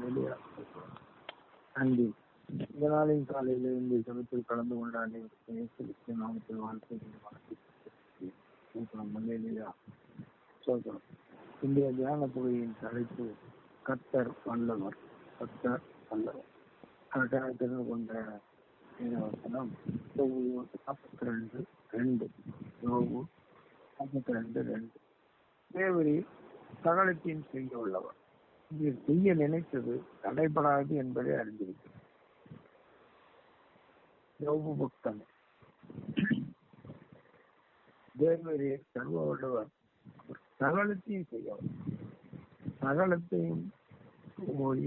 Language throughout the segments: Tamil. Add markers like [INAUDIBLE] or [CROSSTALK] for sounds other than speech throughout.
வெளியே நன்றி. இந்த நாளின் காலையில் இந்த ஜபத்தில் கலந்து கொண்டாடி இயேசு நாமத்தில் வாழ்க்கை வாழ்த்து மல்லேலியா தியான தொகையின் தலைப்பு கத்தர் வல்லவர் கத்தர் வல்லவர். கரெக்டாக தெரிந்து கொண்ட வசனம் நாற்பத்தி ரெண்டு ரெண்டு. யோகு நாற்பத்தி ரெண்டு. ரெண்டு தேவரி சகலத்தையும் செய்ய உள்ளவர் நீர் செய்ய நினைத்தது தடைபடாது என்பதை அறிந்திருக்கிறேன். யோகு தேவரே சர்வ வல்லவர் சகலத்தையும் செய்யவர் சகலத்தையும்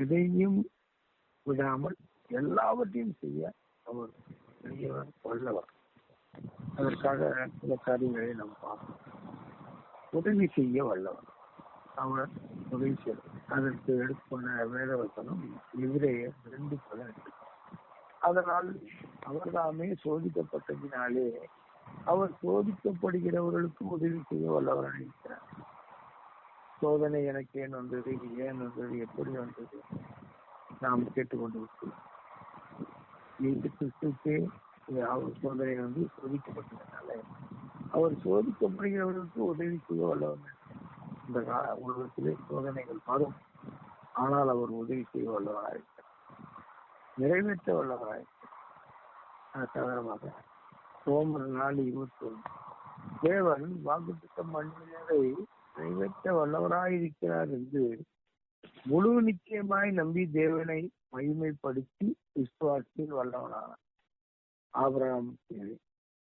எதையும் விடாமல் எல்லாவற்றையும் செய்ய அவர் பெரியவர் வல்லவர். அதற்காக சில காரியங்களை நாம் பார்ப்போம். உதவி செய்ய வல்லவர். அவர் உதவி செய்ய அதற்கு எடுத்துக்கொண்ட வேதவசனம் இவரே ரெண்டு பலன் அதனால் அவர்தாமே சோதிக்கப்பட்டதினாலே அவர் சோதிக்கப்படுகிறவர்களுக்கு உதவி செய்ய வல்லவராக இருக்கிறார் சோதனை எனக்கு ஏன் வந்தது? ஏன் வந்தது? எப்படி வந்தது? நாம் கேட்டுக்கொண்டு இயேசு கிறிஸ்துக்கே அவர் சோதனை வந்து சோதிக்கப்பட்டதுனால அவர் சோதிக்கப்படுகிறவர்களுக்கு உதவி செய்ய வல்லவர் இந்த உலகத்திலே சோதனைகள் வரும் ஆனால் அவர் உதவி செய்ய வல்லவராக நிறைவேற்ற வல்லவராக தவிரமாக சோமர் நாலு இருபத்தி ஒன்று தேவன் வாக்குத்தம் மனிதரை நிறைவேற்ற வல்லவராயிருக்கிறார் என்று முழு நிச்சயமாய் நம்பி தேவனை மகிமைப்படுத்தி விசுவாசத்தில் வல்லவனானார். ஆபராம்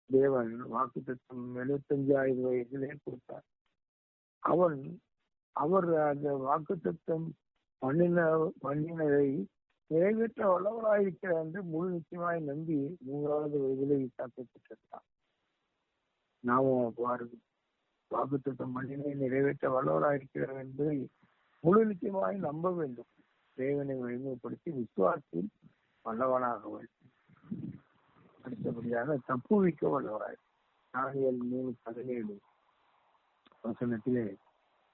தேவன் வாக்கு தத்துவம் எழுபத்தஞ்சாயிரம் வயதிலே கொடுத்தார். அவன் அவர் அந்த வாக்கு தத்துவம் பண்ணின பண்ணினதை நிறைவேற்ற வல்லவராயிருக்கிறார் என்று முழு நிச்சயமாய் நம்பி மூன்றாவது வயதிலே தாக்கப்பட்டிருந்தான் நாமும் அவ்வாறு வாக்கு தத்துவம் பண்ணினை நிறைவேற்ற வல்லவராயிருக்கிறார் என்பதை முழு நிச்சயமாய் நம்ப வேண்டும். தேவனை வலிமைப்படுத்தி விசுவாசத்தில் வல்லவனாக வேண்டும். அடுத்தபடியாக தப்புவிக்க வல்லவராய். நாங்கள் மூணு பதினேழு. வசனத்திலே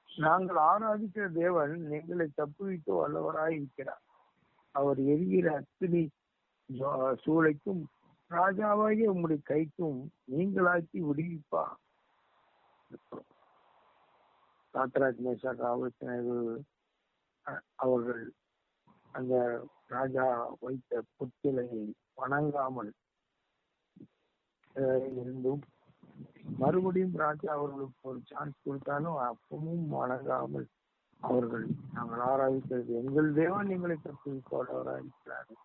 நாங்கள் ஆராதிக்கிற தேவன் எங்களை தப்புவித்து வல்லவராய் இருக்கிறார். அவர் எரிகிற அத்தினி சூளைக்கும் ராஜாவாகிய உங்களுடைய கைக்கும் நீங்களாக்கி விடுவிப்பா சாத்ராஜ் மேஷா ஆலோசனைகள் அவர்கள் அந்த ராஜா வைத்த புத்திலையை வணங்காமல் இருந்தும் மறுபடியும் ராஜா அவர்களுக்கு ஒரு சான்ஸ் கொடுத்தாலும் அப்பவும் வணங்காமல் அவர்கள் நாங்கள் ஆராதிக்கிறது எங்கள் தேவன் எங்களை தப்புவிக்கோடவராக இருக்கிறார்கள்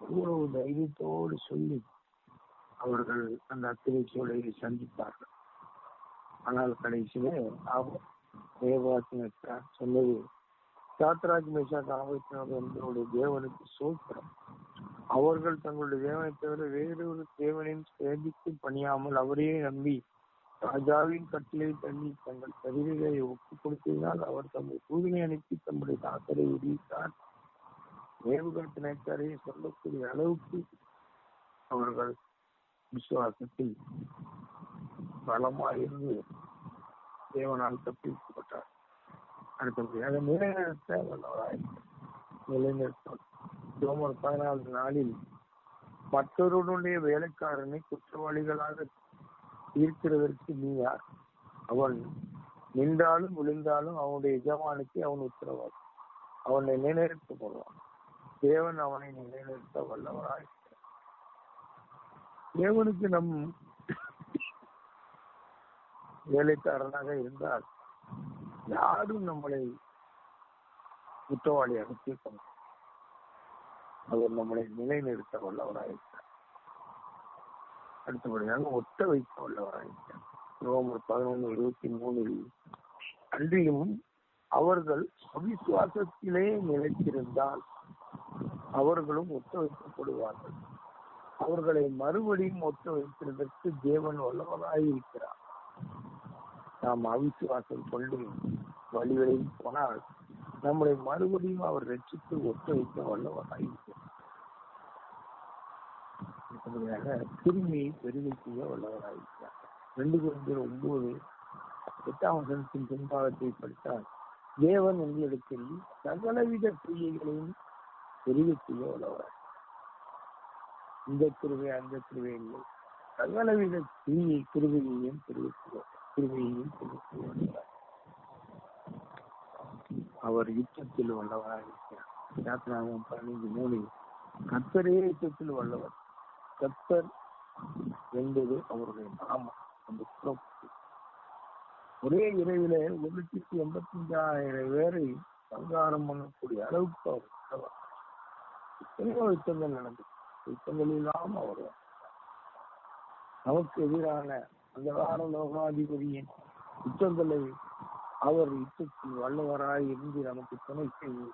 இவ்வளவு தைரியத்தோடு சொல்லி அவர்கள் அந்த அத்திரை சந்திப்பார்கள். ஆனால் கடைசியிலே அவர் தேவாசனத்தார் சொன்னது சாத்ராஜ் மேஷா காவல்துறை எங்களுடைய தேவனுக்கு சோத்திரம் அவர்கள் தங்களுடைய தேவனை தவிர வேறொரு தேவனையும் சேமித்து பணியாமல் அவரையே நம்பி ராஜாவின் கட்டளை தள்ளி தங்கள் சரீரங்களை ஒப்புக் கொடுத்ததினால் அவர் தம்முடைய தூதனை அனுப்பி தம்முடைய தாக்கரை விடுவித்தார் ஏவுகணத்தினரை சொல்லக்கூடிய அளவுக்கு அவர்கள் விசுவாசத்தில் பலமாயிருந்து தேவனால் தப்பிக்கப்பட்டார் அடுத்தபடியாக நிலைநிறுத்த வல்லவராய் நிலைநிறுத்தம் சோமர் பதினாலு நாளில் மற்றொருடைய வேலைக்காரனை குற்றவாளிகளாக இருக்கிறதற்கு நீ யார்? அவன் நின்றாலும் விழுந்தாலும் அவனுடைய எஜமானுக்கு அவன் உத்தரவாதி அவனை நிலைநிறுத்த போடுவான். தேவன் அவனை நிலைநிறுத்த வல்லவராய் தேவனுக்கு நம் வேலைக்காரனாக இருந்தால் யாரும் நம்மளை குற்றவாளியாக தீர்க்க அவர் நம்மளை நிலைநிறுத்த வல்லவராயிருக்கிறார் அடுத்தபடியாக ஒட்ட வைக்க வல்லவராயிருக்கிறார் நவம்பர் பதினொன்று இருபத்தி மூணில் அன்றியும் அவர்கள் அவிசுவாசத்திலே நிலைத்திருந்தால் அவர்களும் ஒத்த வைக்கப்படுவார்கள் அவர்களை மறுபடியும் ஒத்த வைப்பதற்கு தேவன் வல்லவராயிருக்கிறார் நாம் அவிசுவாசம் கொண்டு வழிகளில் போனால் நம்மளை மறுபடியும் அவர் ரட்சித்து ஒத்துழைக்க வைக்க வல்லவராய் இருக்கிறார். திரும்பியை பெருமை செய்ய வல்லவராக இருக்கிறார். ரெண்டு குழந்தைகள் ஒன்பது எட்டாம் வசனத்தின் பின்பாகத்தை படித்தால் தேவன் உங்களிடத்தில் சகலவித கிரியைகளையும் பெருக செய்ய உள்ளவர் இந்த கிருவை அந்த கிருவை இல்லை. சகலவித கிரியை கிருவையையும் தெரிவிக்கிறோம் அவர் யுத்தத்தில் வல்லவராக இருக்கிறார். பதினைந்து மூணு கத்தரே யுத்தத்தில் வல்லவர். கத்தர் என்பது அவருடைய நாமம். அந்த சிறப்பு ஒரே இரவில ஒரு லட்சத்தி எண்பத்தி அஞ்சாயிரம் பேரை சங்காரம் பண்ணக்கூடிய அளவுக்கு அவர் வல்லவர். எத்தனையோ யுத்தங்கள் நடந்தது. யுத்தங்கள் இல்லாமல் அவர் நமக்கு எதிரான அந்த வார லோகாதிபதியின் யுத்தங்களை அவர் யுத்தத்தில் வல்லவராய் இருந்து நமக்கு துணை செய்து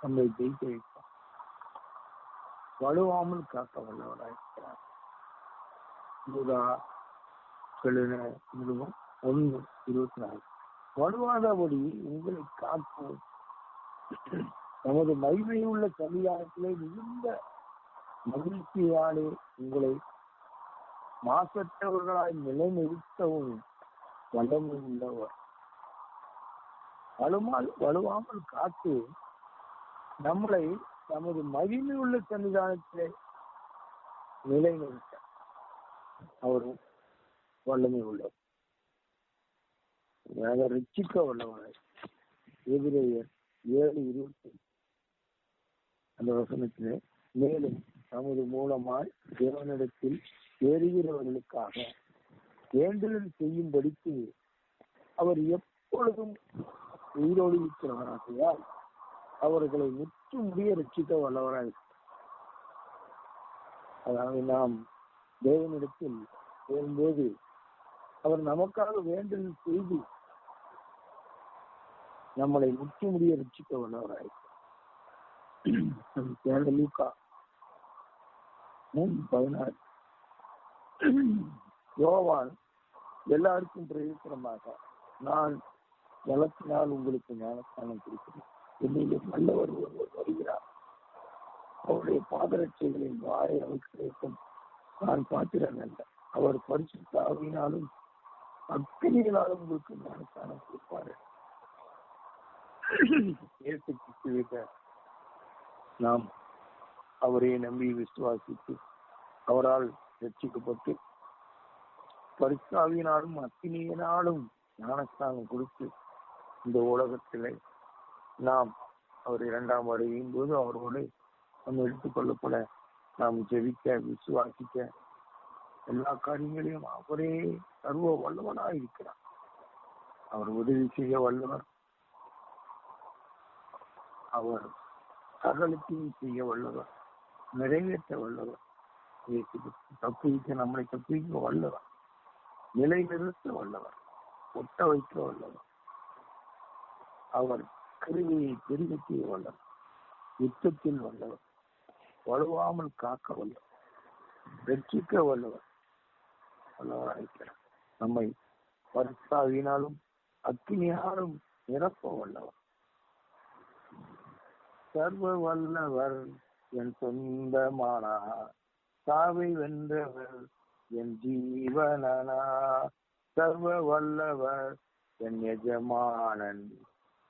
நம்மை ஜெயிக்க வைப்பார் வலுவாமல் காக்க வல்லவராயிருக்கிறார் யூதா கெழுன நிறுவம் ஒன்று இருபத்தி நாலு. வலுவாதபடி உங்களை காக்கும் நமது மகிமையுள்ள சன்னிதானத்திலே மிகுந்த மகிழ்ச்சியாலே உங்களை மாசற்றவர்களாய் நிலைநிறுத்தவும் வல்லமை உள்ளவர் வலுமால் வலுவாமல் காத்து நம்மளை நமது மகிமையுள்ள சன்னிதானத்திலே நிலைநிறுத்த அவர் வல்லமை உள்ளவர் அதை ரட்சிக்க வல்லவராய் எதிரேயர் ஏழு இருபத்தி அந்த வசனத்திலே மேலும் நமது மூலமாய் தேவனிடத்தில் ஏறுகிறவர்களுக்காக வேண்டுதல் செய்யும்படிக்கு அவர் எப்பொழுதும் உயிரோடு இருக்கிறவராகையால் அவர்களை முற்று முடிய ரட்சிக்க வல்லவராய். அதாவது நாம் தேவனிடத்தில் வரும்போது அவர் நமக்காக வேண்டுதல் செய்து நம்மளை முற்று முடிய ரட்சிக்க வல்லவராய் லூக்கா மூணு பதினாறு. [CLEARS THROAT] யோவான் எல்லாருக்கும் பிரயோஜனமாக நான் நலத்தினால் உங்களுக்கு ஞானஸ்தானம் கொடுக்கிறேன். என்னையிலே நல்லவர் ஒருவர் வருகிறார். அவருடைய பாதரட்சைகளின் வாயை அவருக்கு கிடைக்கும் நான் பார்க்கிறேன் அல்ல. அவர் பரிசுத்த ஆவியினாலும் அக்கினியினாலும் உங்களுக்கு ஞானஸ்தானம் கொடுப்பாரு. நாம் அவரை நம்பி விசுவாசித்து அவரால் ரட்சிக்கப்பட்டு பரிசாவினாலும் அத்தினியினாலும் ஞானஸ்தானம் கொடுத்து இந்த உலகத்திலே நாம் அவர் இரண்டாம் வருகையின் போது அவரோடு நம்ம எடுத்துக்கொள்ளப்பட நாம் ஜெபிக்க விசுவாசிக்க எல்லா காரியங்களையும் அவரே சர்வ வல்லவனா இருக்கிறார். அவர் உதவி செய்ய வல்லவர். அவர் சகலத்தையும் செய்ய வல்லவர். நிறைவேற்ற வல்லவர். தப்புவிக்க நம்மளை தப்புவிக்க வல்லவர். நிலைநிறுத்த வல்லவர். ஒட்ட வைக்க வல்லவர். அவர் கருவியை பெருக வல்லவர். யுத்தத்தில் வல்லவர். வலுவாமல் காக்க வல்லவர். வெற்றிக்க வல்லவர். வல்லவராயிருக்கிறார் நம்மை பரிசாவினாலும் அக்னியாலும் நிரப்ப வல்லவர். சர்வ வல்லவர் என் சொந்தமானார். சாவை வென்றவர் என் ஜீவனனா. சர்வ வல்லவர் என் எஜமானன்.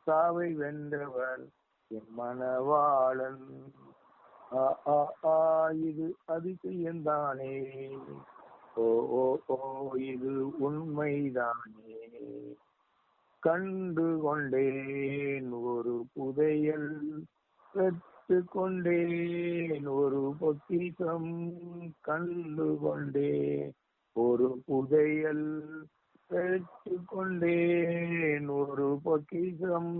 சாவை வென்றவர் என் மனவாளன் ஆ, ஆ, ஆ, இது அதிசயந்தானே ஓ ஓ ஓ இது உண்மைதானே கண்டு கொண்டேன் ஒரு புதையல் பெற்று கொண்டேன் ஒரு பொக்கிஷம் கண்டு கொண்டே ஒரு புதையல் பெற்று கொண்டேன் ஒரு பொக்கிஷம்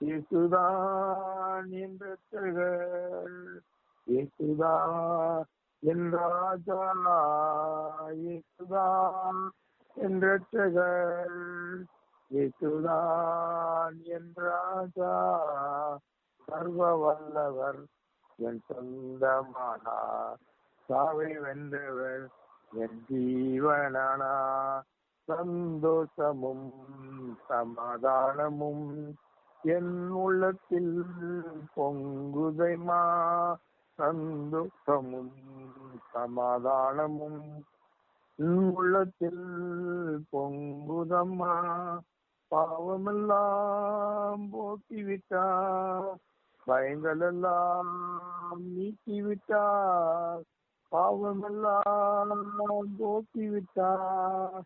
இயேசுதான் என்ற தகவல் இயேசுதான் என் ராஜா இயேசுதான் என்ற தகவல் இயேசுதான் என் ராஜா சர்வ வல்லவர் என் சொந்தமானார் சாவை வென்றவர் என் ஜீவனானா. சந்தோஷமும் சமாதானமும் என் உள்ளத்தில் பொங்குதைமா. சந்தோஷமும் சமாதானமும் என் உள்ளத்தில் பொங்குதம்மா. பாவமெல்லாம் போக்கிவிட்டார். பயங்களெல்லாம் நீக்கிவிட்டார். பாவமெல்லாம் போக்கிவிட்டார்.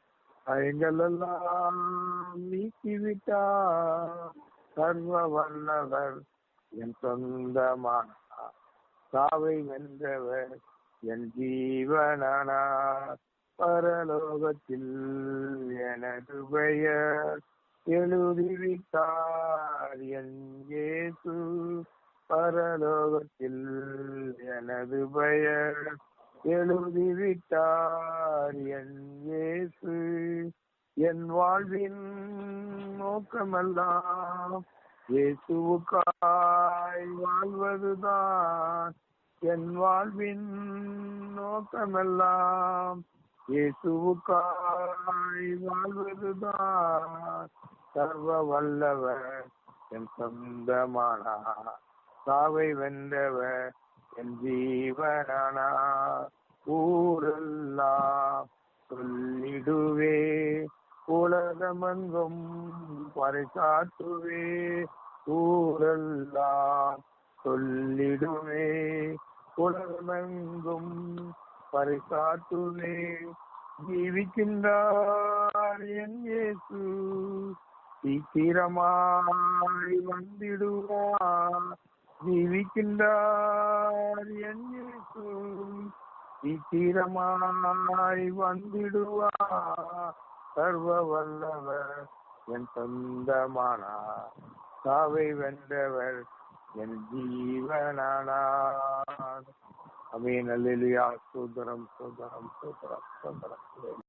பயங்களெல்லாம் நீக்கிவிட்டார். சர்வ வல்லவர் என் சொந்தமானார். சாவை வென்றவர் என் ஜீவனானார். பரலோகத்தில் எனது பெயர் எழுதிவிட்டார் என் இயேசு பரலோகத்தில் எனது பெயர் எழுதிவிட்டார் என் இயேசு. என் வாழ்வின் நோக்கமெல்லாம் இயேசுவுக்காய் வாழ்வதுதான். என் வாழ்வின் நோக்கமெல்லாம் இயேசுவுக்காய் வாழ்வதுதான். சர்வ வல்லவர் என் சொந்தமானா. சாவை வென்றவர் என் ஜீவனானார் ஊரெல்லாம் சொல்லிடுவே. உலகமங்கும் பறைசாற்றுவே. ஊரெல்லாம் சொல்லிடுவே. உலகமெங்கும் பறைசாற்றுவே. ஜீவிக்கின்றார் என் இயேசு. சீக்கிரமாய் வந்திடுவார் ஜீவிக்கின்றார் என் சீக்கிரமாய் வந்திடுவார் சர்வ வல்லவர் என் சொந்தமானார் சாவை வென்றவர் என் ஜீவனானார். அமீன். அல்லேலூயா. சோதரம் சோதரம் சோதரம் சோதரம்